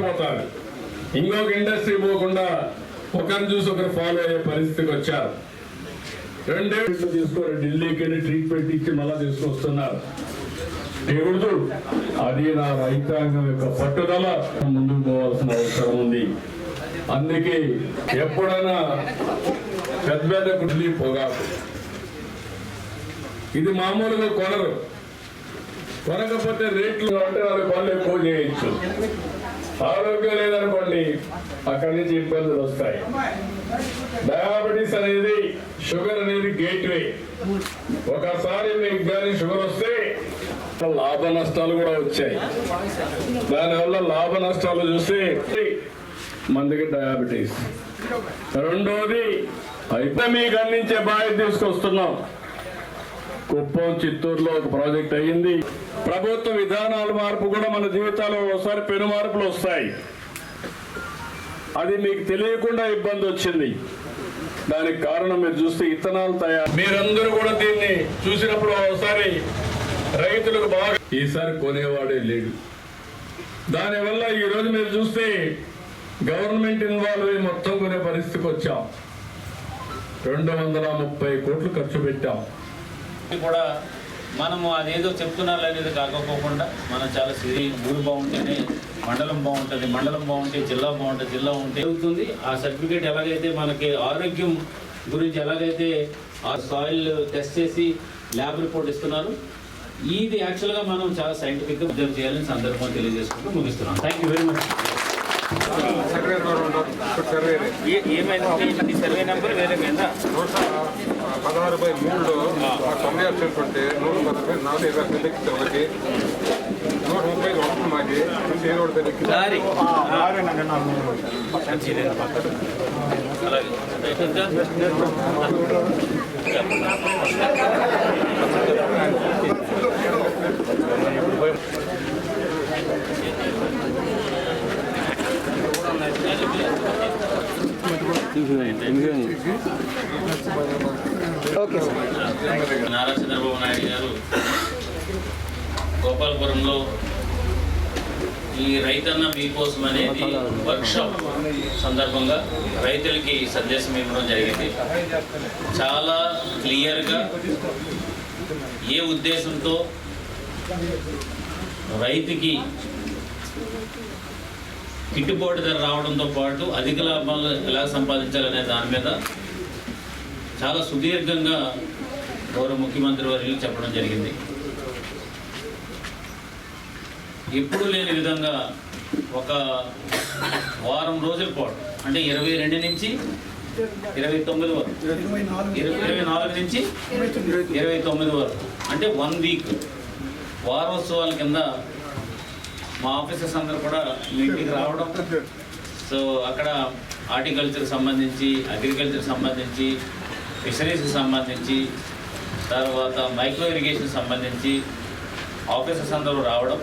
నష్టపోతారు ఇంకొక ఇండస్ట్రీ పోకుండా ఒకరిని చూసి ఒకరు ఫాలో అయ్యే పరిస్థితికి వచ్చారు. రెండేళ్ళు తీసుకొని ఢిల్లీకి వెళ్ళి ట్రీట్మెంట్ ఇచ్చి మళ్ళా తీసుకొస్తున్నారు. దేవుడు అది నా రైతాంగం యొక్క పట్టుదల. ముందుకు పోవాల్సిన అవసరం ఉంది. అందుకే ఎప్పుడైనా పెద్ద పెద్ద ఢిల్లీ పొగాకు ఇది మామూలుగా కొనరు. కొనకపోతే రేట్లు అంటే వాళ్ళ పనులు ఎక్కువ చేయొచ్చు. ఆరోగ్యం లేదనుకోండి అక్కడి నుంచి ఇబ్బందులు వస్తాయి. డయాబెటీస్ అనేది షుగర్ అనేది గేట్ వే ఒకసారి మీకు కానీ షుగర్ వస్తే లాభ నష్టాలు కూడా వచ్చాయి. దానివల్ల లాభ నష్టాలు చూస్తే మందికి డయాబెటీస్. రెండోది అయితే మీకు అందించే బాధ్యత తీసుకొస్తున్నాం. కుప్పం చిత్తూరులో ఒక ప్రాజెక్ట్ అయ్యింది. ప్రభుత్వ విధానాల మార్పు కూడా మన జీవితాల్లో ఒకసారి పెను మార్పులు వస్తాయి. అది మీకు తెలియకుండా ఇబ్బంది వచ్చింది. దానికి కారణం మీరు చూస్తే ఇత్తనాలు తయారు. మీరందరూ కూడా దీన్ని చూసినప్పుడు ఒకసారి రైతులకు బాగా ఈసారి కొనేవాడే లేడు. దానివల్ల ఈరోజు మీరు చూస్తే గవర్నమెంట్ ఇన్వాల్వ్ అయ్యి మొత్తం కొనే పరిస్థితికి వచ్చాం. రెండు వందల ముప్పై కోట్లు ఖర్చు పెట్టాం. కూడా మనము అదేదో చెప్తున్నారు అనేది కాకపోకుండా మనం చాలా సిరి ఊరు బాగుంటేనే మండలం బాగుంటుంది మండలం బాగుంటే జిల్లా బాగుంటుంది జిల్లా ఉంటే అవుతుంది ఆ సర్టిఫికేట్ ఎలాగైతే మనకి ఆరోగ్యం గురించి ఎలాగైతే ఆ సాయిల్ టెస్ట్ చేసి ల్యాబ్ రిపోర్ట్ ఇస్తున్నారు ఇది యాక్చువల్గా మనం చాలా సైంటిఫిక్గా అబ్జర్వ్ చేయాలని సందర్భం తెలియజేసుకుంటూ ముగిస్తున్నాం. థ్యాంక్ యూ వెరీ మచ్ ఏమైంది సర్వే నెంబర్ వేరే మీద. నూట పదహారు బై మూడులో ఆ. తొంభై వచ్చేటువంటి నూట పదహారు నాలుగు ఇరవై పెద్దకి ఒకటి. నూట ముప్పై ఒకటి మాది నుంచి ఏదో ఒకటి నారా చంద్రబాబు నాయుడు గారు గోపాలపురంలో ఈ రైతన్న మీకోసం అనేది వర్క్షాప్ సందర్భంగా రైతులకి సందేశం ఇవ్వడం జరిగింది. చాలా క్లియర్గా ఏ ఉద్దేశంతో రైతుకి గిట్టుబాటు ధర రావడంతో పాటు అధిక లాభాలు ఎలా సంపాదించాలనే దాని మీద చాలా సుదీర్ఘంగా గౌరవ ముఖ్యమంత్రి వర్యులు చెప్పడం జరిగింది. ఎప్పుడు లేని విధంగా ఒక వారం రోజుల పాటు అంటే ఇరవై రెండు నుంచి ఇరవై తొమ్మిది వరకు ఇరవై ఇరవై నాలుగు నుంచి ఇరవై తొమ్మిది వరకు అంటే వన్ వీక్ వారోత్సవాల కింద మా ఆఫీసర్స్ అందరూ కూడా మీ ఇంటికి రావడం. సో అక్కడ హార్టికల్చర్ సంబంధించి అగ్రికల్చర్ సంబంధించి ఫిషరీస్కి సంబంధించి తర్వాత మైక్రో ఇరిగేషన్ సంబంధించి ఆఫీసర్స్ అందరూ రావడం.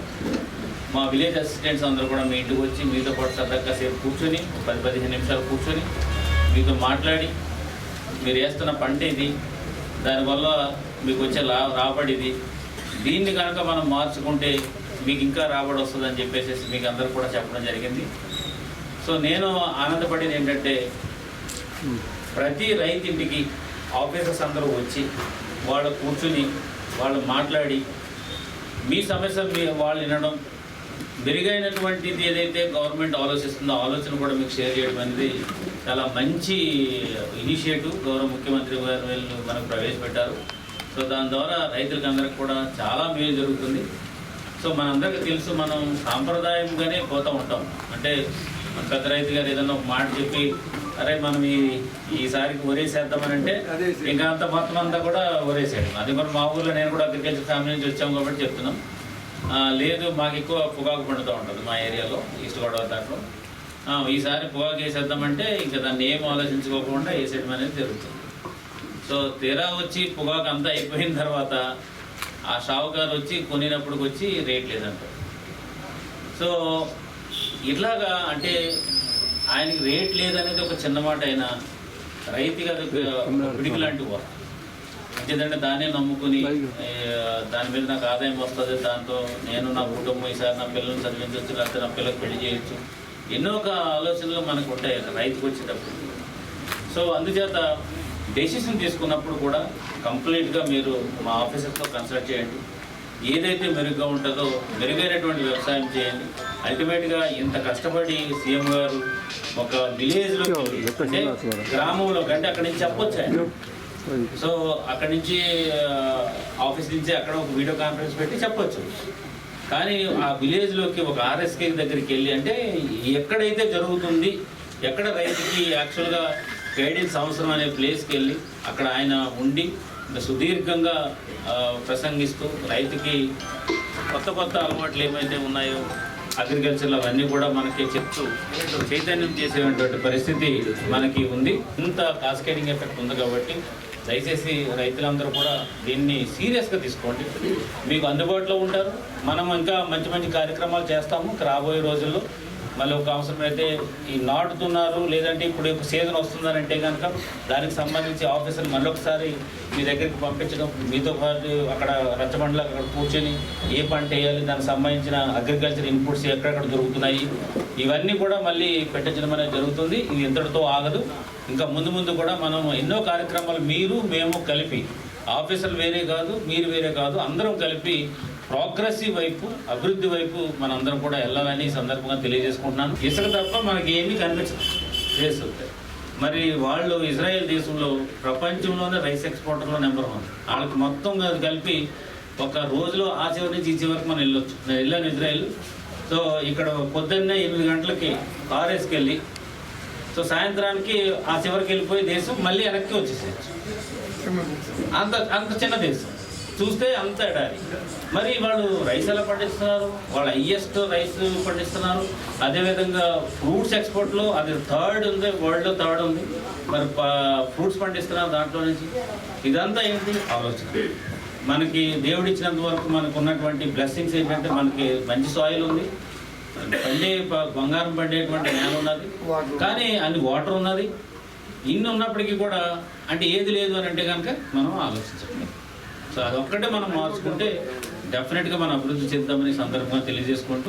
మా విలేజ్ అసిస్టెంట్స్ అందరూ కూడా మీ ఇంటికి వచ్చి మీతో పాటు సరదాగా సేపు కూర్చొని పది పదిహేను నిమిషాలు కూర్చొని మీతో మాట్లాడి మీరు వేస్తున్న పంట ఇది దానివల్ల మీకు వచ్చే లా రాబడిది దీన్ని కనుక మనం మార్చుకుంటే మీకు ఇంకా రాబడి వస్తుందని చెప్పేసి మీకు అందరూ కూడా చెప్పడం జరిగింది. సో నేను ఆనందపడింది ఏంటంటే ప్రతి రైతింటికి ఆఫీసర్స్ అందరూ వచ్చి వాళ్ళు కూర్చుని వాళ్ళు మాట్లాడి మీ సమస్యలు మీ వాళ్ళు వినడం మెరుగైనటువంటిది ఏదైతే గవర్నమెంట్ ఆలోచిస్తుందో ఆలోచన కూడా మీకు షేర్ చేయడం అనేది చాలా మంచి ఇనిషియేటివ్. గౌరవ ముఖ్యమంత్రి గారు వీళ్ళు మనకు ప్రవేశపెట్టారు. సో దాని ద్వారా రైతులకు అందరికి కూడా చాలా మేలు జరుగుతుంది. సో మనందరికీ తెలుసు మనం సాంప్రదాయంగానే పోతూ ఉంటాం. అంటే పెద్ద రైతు గారు ఏదైనా ఒక మాట చెప్పి అరే మనం ఈ ఈసారికి వరేసేద్దామని అంటే ఇంకా అంత మొత్తం అంతా కూడా వరేసేయడం అది మరి మా ఊర్లో నేను కూడా అగ్రికల్చర్ ఫ్యామిలీ నుంచి వచ్చాం కాబట్టి చెప్తున్నాం. లేదు మాకు ఎక్కువ పొగాకు పండుతూ ఉంటుంది మా ఏరియాలో ఈస్ట్ గోదావరి దాంట్లో. ఈసారి పొగాకు వేసేద్దామంటే ఇంకా దాన్ని ఏం ఆలోచించుకోకుండా వేసేయడం అనేది జరుగుతుంది. సో తీరా వచ్చి పొగాకు అంతా అయిపోయిన తర్వాత ఆ షావుకారు వచ్చి కొనినప్పుడు వచ్చి రేట్ లేదంటారు. సో ఇట్లాగా అంటే ఆయనకి రేట్ లేదనేది ఒక చిన్న మాట అయినా ఒక పిడికి లాంటి వర్క్ ఎందుకంటే దాన్నే నమ్ముకుని దాని మీద నాకు ఆదాయం వస్తుంది దాంతో నేను నా కుటుంబం ఈసారి నా పిల్లల్ని చదివించవచ్చు లేకపోతే నా పిల్లలకు పెళ్ళి చేయొచ్చు. ఎన్నో ఒక ఆలోచనలు మనకు ఉంటాయి రైతుకు వచ్చేటప్పుడు. సో అందుచేత డెసిషన్ తీసుకున్నప్పుడు కూడా కంప్లీట్గా మీరు మా ఆఫీసర్తో కన్సల్ట్ చేయండి. ఏదైతే మెరుగ్గా ఉంటుందో మెరుగైనటువంటి వ్యవసాయం చేయండి. అల్టిమేట్గా ఇంత కష్టపడి సీఎం గారు ఒక విలేజ్లో అంటే గ్రామంలో అంటే అక్కడి నుంచి చెప్పొచ్చు? ఆయన సో అక్కడి నుంచి ఆఫీస్ నుంచి అక్కడ ఒక వీడియో కాన్ఫరెన్స్ పెట్టి చెప్పొచ్చు. కానీ ఆ విలేజ్లోకి ఒక ఆర్ఎస్కే దగ్గరికి వెళ్ళి అంటే ఎక్కడైతే జరుగుతుంది ఎక్కడ రైతుకి యాక్చువల్గా గైడెన్స్ అవసరం అనే ప్లేస్కి వెళ్ళి అక్కడ ఆయన ఉండి సుదీర్ఘంగా ప్రసంగిస్తూ రైతుకి కొత్త కొత్త అలవాట్లు ఏమైతే ఉన్నాయో అగ్రికల్చర్లో అవన్నీ కూడా మనకి చెప్తూ చైతన్యం చేసేటువంటి పరిస్థితి మనకి ఉంది. ఇంత కాస్కేడింగ్ ఎఫెక్ట్ ఉంది కాబట్టి దయచేసి రైతులందరూ కూడా దీన్ని సీరియస్గా తీసుకోండి. మీకు అందుబాటులో ఉంటారు. మనం ఇంకా మంచి మంచి కార్యక్రమాలు చేస్తాము. రాబోయే రోజుల్లో మళ్ళీ ఒక అవసరమైతే ఈ నాటుతున్నారు లేదంటే ఇప్పుడు సీజన్ వస్తుందని అంటే కనుక దానికి సంబంధించి ఆఫీసర్ మళ్ళొకసారి మీ దగ్గరికి పంపించడం మీతో పాటు అక్కడ రచ్చబండలు అక్కడ కూర్చొని ఏ పంట వేయాలి దానికి సంబంధించిన అగ్రికల్చర్ ఇన్పుట్స్ ఎక్కడెక్కడ దొరుకుతున్నాయి ఇవన్నీ కూడా మళ్ళీ పెట్టించడం అనేది జరుగుతుంది. ఇది ఇంతటితో ఆగదు. ఇంకా ముందు ముందు కూడా మనం ఎన్నో కార్యక్రమాలు మీరు మేము కలిపి ఆఫీసర్లు వేరే కాదు మీరు వేరే కాదు అందరం కలిపి ప్రోగ్రెసివ్ వైపు అభివృద్ధి వైపు మనందరం కూడా వెళ్ళాలని ఈ సందర్భంగా తెలియజేసుకుంటున్నాను. ఇసుక తప్ప మనకి ఏమీ కనిపించదు చేసు మరి వాళ్ళు ఇజ్రాయెల్ దేశంలో ప్రపంచంలోనే రైస్ ఎక్స్పోర్టర్లో నెంబర్ వన్. వాళ్ళకి మొత్తం అది కలిపి ఒక రోజులో ఆ చివరి నుంచి ఈ చివరికి మనం వెళ్ళొచ్చు. నేను వెళ్ళాను ఇజ్రాయెల్. సో ఇక్కడ పొద్దున్నే ఎనిమిది గంటలకి కార్ వెళ్ళి సో సాయంత్రానికి ఆ చివరికి వెళ్ళిపోయి దేశం మళ్ళీ వెనక్కి వచ్చేసేయచ్చు. అంత అంత చిన్న దేశం. చూస్తే అంత ఎడారి మరి వాళ్ళు రైస్ ఎలా పండిస్తున్నారు వాళ్ళు హయ్యెస్ట్ రైస్ పండిస్తున్నారు. అదేవిధంగా ఫ్రూట్స్ ఎక్స్పోర్ట్లో అది థర్డ్ ఉంది వరల్డ్లో థర్డ్ ఉంది. మరి ఫ్రూట్స్ పండిస్తున్నారు దాంట్లో నుంచి. ఇదంతా ఏంటి? ఆలోచన. మనకి దేవుడు ఇచ్చినంత వరకు మనకు ఉన్నటువంటి బ్లెస్సింగ్స్ ఏంటంటే మనకి మంచి సాయిల్ ఉంది. పండే బంగారం పండేటువంటి నేల ఉన్నది. కానీ అన్ని వాటర్ ఉన్నది. ఇన్ని ఉన్నప్పటికీ కూడా అంటే ఏది లేదు అని అంటే కనుక మనం ఆలోచించాలి సో అదొక్కటే మనం మార్చుకుంటే డెఫినెట్గా మనం అభివృద్ధి చెందామని సందర్భంగా తెలియజేసుకుంటూ